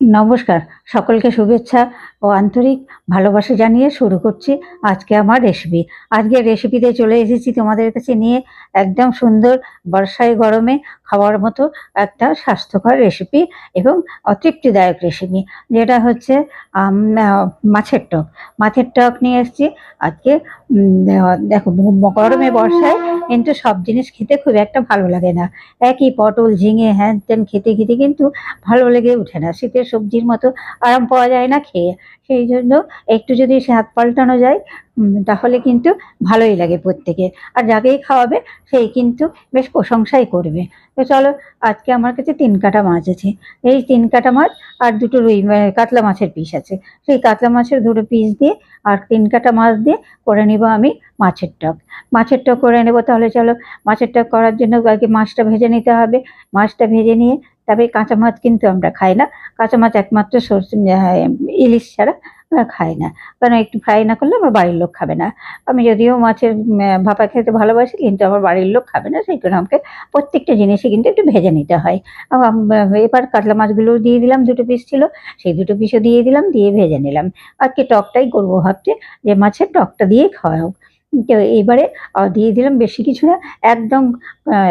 নমস্কার। সকলকে শুভেচ্ছা ও আন্তরিক ভালোবাসা জানিয়ে শুরু করছি আজকে আমার রেসিপি আজকে রেসিপিতে চলে এসেছি তোমাদের কাছে নিয়ে একদম সুন্দর বর্ষায় গরমে খাওয়ার মতো একটা স্বাস্থ্যকর রেসিপি এবং অতৃপ্তিদায়ক রেসিপি যেটা হচ্ছে মাছের টক। মাছের টক নিয়ে এসেছি। আজকে দেখো গরমে বর্ষায় কিন্তু সব জিনিস খেতে খুব একটা ভালো লাগে না। একই পটল, ঝিঙে, হ্যান ত্যান খেতে খেতে কিন্তু ভালো লেগে ওঠে না। শীতের সবজির মতো আরাম পাওয়া যায় না খেয়ে। সেই জন্য একটু যদি স্বাদ পাল্টানো যায় তাহলে কিন্তু ভালোই লাগে প্রত্যেকের। আর যাকেই খাওয়াবে, সেই কিন্তু বেশ প্রশংসাই করবে। তো চলো, আজকে আমার কাছে তিন কাটা মাছ আছে। এই তিন কাটা মাছ আর দুটো রুই কাতলা মাছের পিস আছে। সেই কাতলা মাছের দুটো পিস দিয়ে আর তিন কাটা মাছ দিয়ে করে নিব আমি মাছের টক। মাছের টক করে নেব তাহলে চলো, মাছের টক করার জন্য আগে মাছটা ভেজে নিতে হবে। মাছটা ভেজে নিয়ে, তবে কাঁচা মাছ কিন্তু আমরা খাই না। কাঁচা মাছ একমাত্র ইলিশ ছাড়া আমরা খাই না। কারণ একটু ফ্রাই না করলে আমার বাড়ির লোক খাবে না। আমি যদিও মাছের ভাপা খেতে ভালোবাসি, কিন্তু আমার বাড়ির লোক খাবে না, সেই জন্য আমাকে প্রত্যেকটা জিনিসই কিন্তু একটু ভেজে নিতে হয়। এবার কাতলা মাছগুলো দিয়ে দিলাম, দুটো পিস ছিল, সেই দুটো পিসও দিয়ে দিলাম, দিয়ে ভেজে নিলাম। আর কি টকটাই করব ভাবছে, যে মাছের টকটা দিয়ে খাওয়া হোক। এইবারে দিয়ে দিলাম বেশি কিছু না, একদম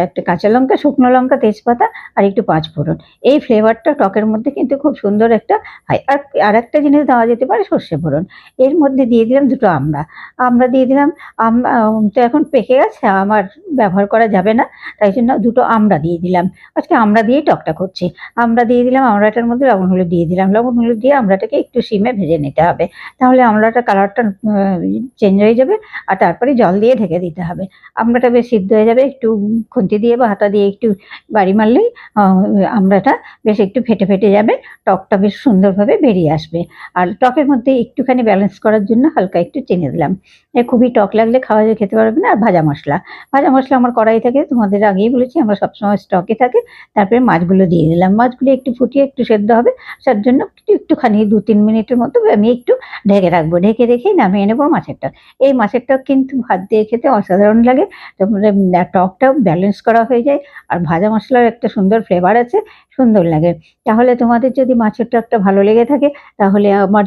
একটা কাঁচা লঙ্কা, শুকনো লঙ্কা, তেজপাতা আর একটু পাঁচ ফোড়ন। এই ফ্লেভারটা টকের মধ্যে কিন্তু খুব সুন্দর একটা হয়। আর আর একটা জিনিস দেওয়া যেতে পারে সর্ষে ফোড়ন। এর মধ্যে দিয়ে দিলাম দুটো আমড়া। আমরা দিয়ে দিলাম, আম তো এখন পেকে গেছে, আমার ব্যবহার করা যাবে না, তাই জন্য দুটো আমড়া দিয়ে দিলাম। আজকে আমরা দিয়েই টকটা করছি। আমরা দিয়ে দিলাম, আমড়াটার মধ্যে লবণ হলুদ দিয়ে দিলাম। লবণ হলুদ দিয়ে আমড়াটাকে একটু সিমে ভেজে নিতে হবে। তাহলে আমড়াটা কালারটা চেঞ্জ হয়ে যাবে, আর তারপরে জল দিয়ে ঢেকে দিতে হবে। আমড়াটা বেশ সিদ্ধ হয়ে যাবে, একটু খুন্তি দিয়ে বা হাতা দিয়ে একটু বাড়ি মারলেই আমড়াটা বেশ একটু ফেটে ফেটে যাবে, টকটা বেশ সুন্দরভাবে বেরিয়ে আসবে। আর টকের মধ্যে একটুখানি ব্যালেন্স করার জন্য হালকা একটু চিনি দিলাম। এ, খুবই টক লাগলে খাওয়া যায়, খেতে পারবে না। আর ভাজা মশলা ভাজা মশলা আমার কড়াই থাকে, তোমাদের আগেই বলেছি, আমরা সবসময় স্টকে থাকে। তারপরে মাছগুলো দিয়ে দিলাম। মাছগুলো একটু ফুটিয়ে একটু সেদ্ধ হবে, তার জন্য একটু, একটুখানি দু তিন মিনিটের মতো আমি একটু ঢেকে রাখব। ঢেকে রেখেই নামিয়ে নেব মাছের টক এই মাছের টক কিন্তু ভাত দিয়ে খেতে অসাধারণ লাগে। তারপরে টকটাও ব্যালেন্স করা হয়ে যায়। আর ভাজা মশলার একটা সুন্দর ফ্লেভার আছে, সুন্দর লাগে। তাহলে তোমাদের যদি মাছের টকটা ভালো লেগে থাকে, তাহলে আমার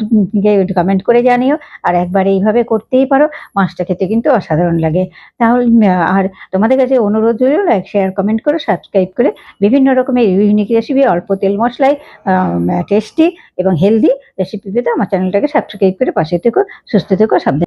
কমেন্ট করে জানিও। আর একবার এইভাবে করতেই পারো, মাছটা খেতে কিন্তু অসাধারণ লাগে। তাহলে আর তোমাদের কাছে অনুরোধ রইল লাইক শেয়ার কমেন্ট করে সাবস্ক্রাইব করে বিভিন্ন রকমের ইউনিক রেসিপি অল্প তেল মশলায় টেস্টি এবং হেলদি রেসিপি পেতে আমার চ্যানেলটাকে সাবস্ক্রাইব করে পাশে থেকো, সুস্থ থেকো, সাবধানে